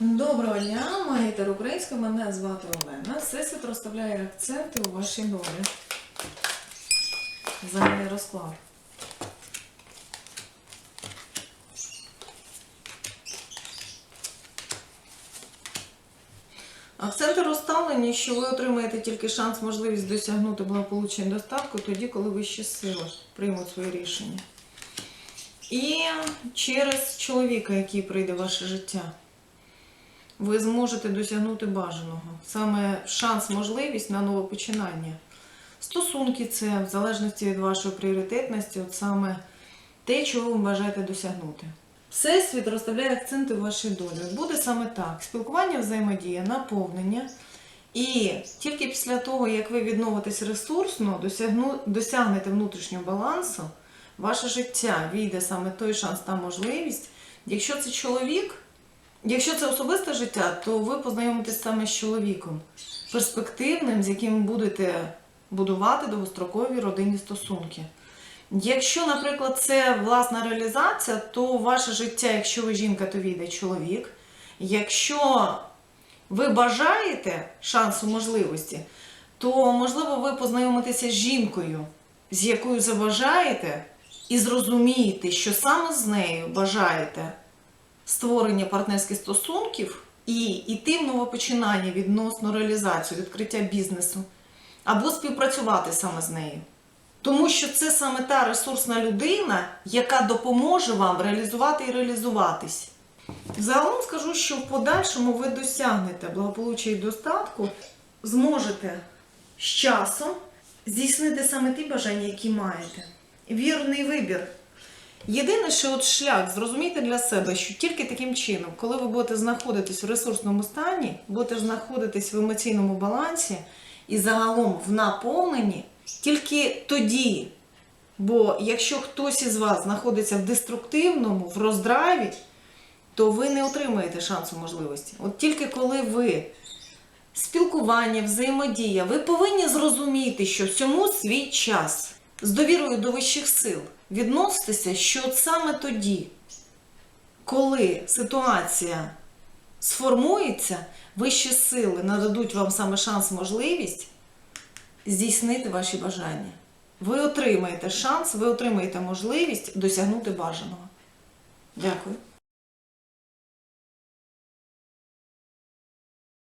Доброго дня, магітер українська, мене звати Олена. Всесвіт розставляє акценти у вашій долі. Загальний розклад. Акценти розставлені, що ви отримаєте тільки шанс, можливість досягнути благополуччя і достатку тоді, коли вищі сили приймуть своє рішення. І через чоловіка, який прийде в ваше життя ви зможете досягнути бажаного. Саме шанс, можливість на нове починання. Стосунки це в залежності від вашої пріоритетності, от саме те, чого ви бажаєте досягнути. Всесвіт розставляє акценти в вашій долі. Буде саме так: спілкування, взаємодія, наповнення. І тільки після того, як ви відновитесь ресурсно, досягнете внутрішнього балансу, ваше життя війде саме той шанс та можливість. Якщо це чоловік, Якщо це особисте життя, то ви познайомитесь саме з чоловіком, перспективним, з яким будете будувати довгострокові родинні стосунки. Якщо, наприклад, це власна реалізація, то ваше життя, якщо ви жінка, то війде чоловік. Якщо ви бажаєте шансу можливості, то можливо ви познайомитеся з жінкою, з якою забажаєте, і зрозумієте, що саме з нею бажаєте створення партнерських стосунків і йти в новопочинання відносно реалізацію, відкриття бізнесу, або співпрацювати саме з нею. Тому що це саме та ресурсна людина, яка допоможе вам реалізувати і реалізуватись. Загалом скажу, що в подальшому ви досягнете благополуччя і достатку, зможете з часом здійснити саме ті бажання, які маєте. Вірний вибір. Єдине, що от шлях, зрозумійте для себе, що тільки таким чином, коли ви будете знаходитись в ресурсному стані, будете знаходитись в емоційному балансі і загалом в наповненні, тільки тоді. Бо якщо хтось із вас знаходиться в деструктивному, в роздраві, то ви не отримаєте шансу можливості. От тільки коли ви спілкування, взаємодія, ви повинні зрозуміти, що всьому свій час з довірою до вищих сил відноситися, що от саме тоді, коли ситуація сформується, вищі сили нададуть вам саме шанс, можливість здійснити ваші бажання. Ви отримаєте шанс, ви отримаєте можливість досягнути бажаного. Дякую.